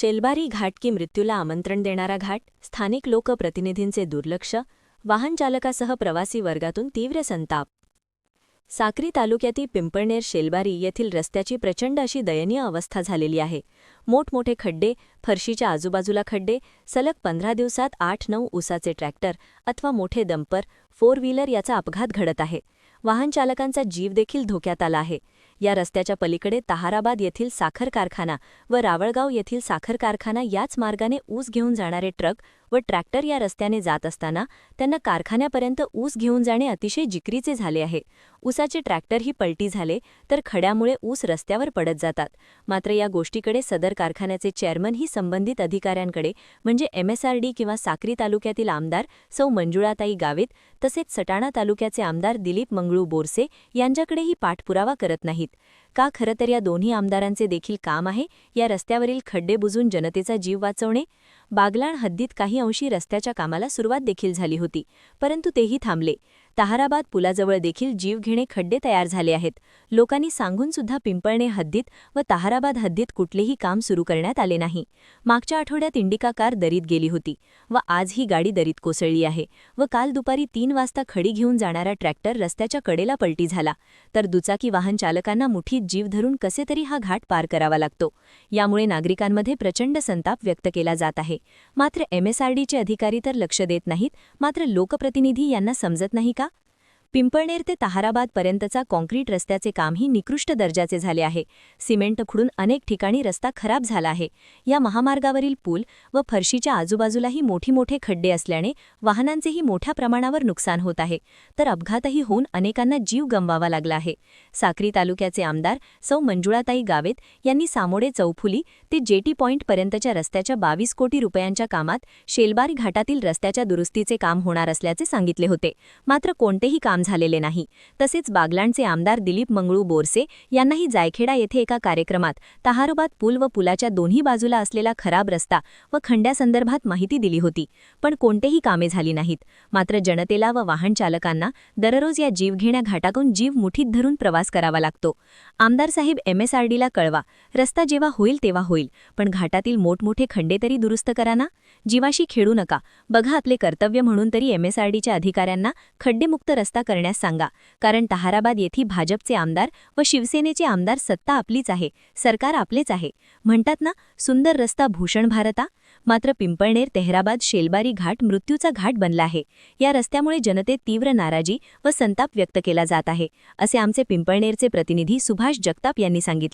शेलबारी घाट की मृत्यूला आमंत्रण देणारा घाट स्थानिक लोकप्रतिनिधींचे दुर्लक्ष वाहनचालकासह प्रवासी वर्गातून तीव्र संताप. साक्री तालुक्यातील पिंपळनेर शेलबारी येथील रस्त्याची प्रचंड अशी दयनीय अवस्था झालेली आहे. मोठमोठे खड्डे फरशीच्या आजूबाजूला खड्डे सलग पंधरा दिवसात आठ नऊ उसाचे ट्रॅक्टर अथवा मोठे दंपर फोर व्हीलर याचा अपघात घडत आहे. वाहनचालकांचा जीव देखील धोक्यात आला आहे. या रस्त्याच्या पलीकडे तहाराबाद येथील साखर कारखाना व रावळगाव येथील साखर कारखाना याच मार्गाने ऊस घेऊन जाणारे ट्रक व ट्रॅक्टर या रस्त्याने जात असताना त्यांना कारखान्यापर्यंत ऊस घेऊन जाणे अतिशय जिकरीचे झाले आहे. ऊसाचे ट्रॅक्टरही पलटी झाले तर खड्यामुळे ऊस रस्त्यावर पडत जातात. मात्र या गोष्टीकडे सदर कारखान्याचे चेअरमनही संबंधित अधिकाऱ्यांकडे म्हणजे एमएसआरडी किंवा साक्री तालुक्यातील आमदार सौ मंजुळाताई गावित तसेच सटाणा तालुक्याचे आमदार दिलीप मंगळू बोरसे यांच्याकडेही पाठपुरावा करत नाहीत. का खरं तर या दोन्ही आमदारांचे देखील काम आहे या रस्त्यावरील खड्डे बुजून जनतेचा जीव वाचवणे? बागलाण हद्दीत काही अंशी रस्त्याच्या कामाला सुरुवात देखील झाली होती परंतु तेही थांबले. ताहाराबाद पुलाजवळ देखील जीवघेणे खड्डे तयार झाले आहेत. लोकांनी सांगून सुद्धा पिंपळणे हद्दीत व ताहाराबाद हद्दीत कुठलेही काम सुरू करण्यात आले नाही. मागच्या आठवड्यात इंडिका कार दरीत गेली होती व आज ही गाडी दरीत कोसळली आहे व काल दुपारी तीन वाजता खडी घेऊन जाणारा ट्रॅक्टर रस्त्याच्या कडेला पलटी झाला. तर दुचाकी वाहन चालकांना मुठीत जीव धरून कसे तरी हा घाट पार करावा लागतो. यामुळे नागरिकांमध्ये प्रचंड संताप व्यक्त केला जात आहे. मात्र एमएसआरडीचे अधिकारी तर लक्ष देत नाहीत मात्र लोकप्रतिनिधी यांना समजत नाही का? पिंपळनेर ते तहाराबादपर्यंतचा कॉन्क्रीट रस्त्याचे कामही निकृष्ट दर्जाचे झाले आहे. सिमेंट खुडून अनेक ठिकाणी रस्ता खराब झाला आहे. या महामार्गावरील पूल व फरशीच्या आजूबाजूलाही मोठी मोठे खड्डे असल्याने वाहनांचेही मोठ्या प्रमाणावर नुकसान होत आहे. तर अपघातही होऊन अनेकांना जीव गमवावा लागला आहे. साक्री तालुक्याचे आमदार सौ मंजुळाताई गावेत यांनी सामोडे चौफुली ते जेटी पॉईंटपर्यंतच्या रस्त्याच्या बावीस कोटी रुपयांच्या कामात शेलबारी घाटातील रस्त्याच्या दुरुस्तीचे काम होणार असल्याचे सांगितले होते. मात्र कोणतेही काम काम झालेले नाही. तसेच बागलाणचे आमदार दिलीप मंगळू बोरसे यांनाही जायखेडा येथे एका कार्यक्रमात तहारोबाद पूल व पुलाच्या दोन्ही बाजूला असलेला खराब रस्ता व खंड्यासंदर्भात माहिती दिली होती. पण कोणतेही कामे झाली नाहीत. मात्र जनतेला व वाहन चालकांना दररोज या जीवघेण्या घाटाकून जीव मुठीत धरून प्रवास करावा लागतो. आमदार साहेब एमएसआरडीला कळवा रस्ता जेव्हा होईल तेव्हा होईल. पण घाटातील मोठमोठे खंडे तरी दुरुस्त करा ना. जीवाशी खेळू नका. बघा आपले कर्तव्य म्हणून तरी एमएसआरडीच्या अधिकाऱ्यांना खड्डेमुक्त रस्ता करण्यास सांगा. कारण तहाराबाद येथे भाजपचे आमदार व शिवसेनेचे आमदार सत्ता आपलीच आहे. सरकार आपलेच आहे. म्हणतात ना सुंदर रस्ता भूषण भारता. मात्र पिंपळनेर तेहराबाद शेलबारी घाट मृत्यूचा घाट बनला आहे. या रस्त्यामुळे जनतेत तीव्र नाराजी व संताप व्यक्त केला जात आहे असे आमचे पिंपळनेरचे प्रतिनिधी सुभाष जगताप यांनी सांगितले.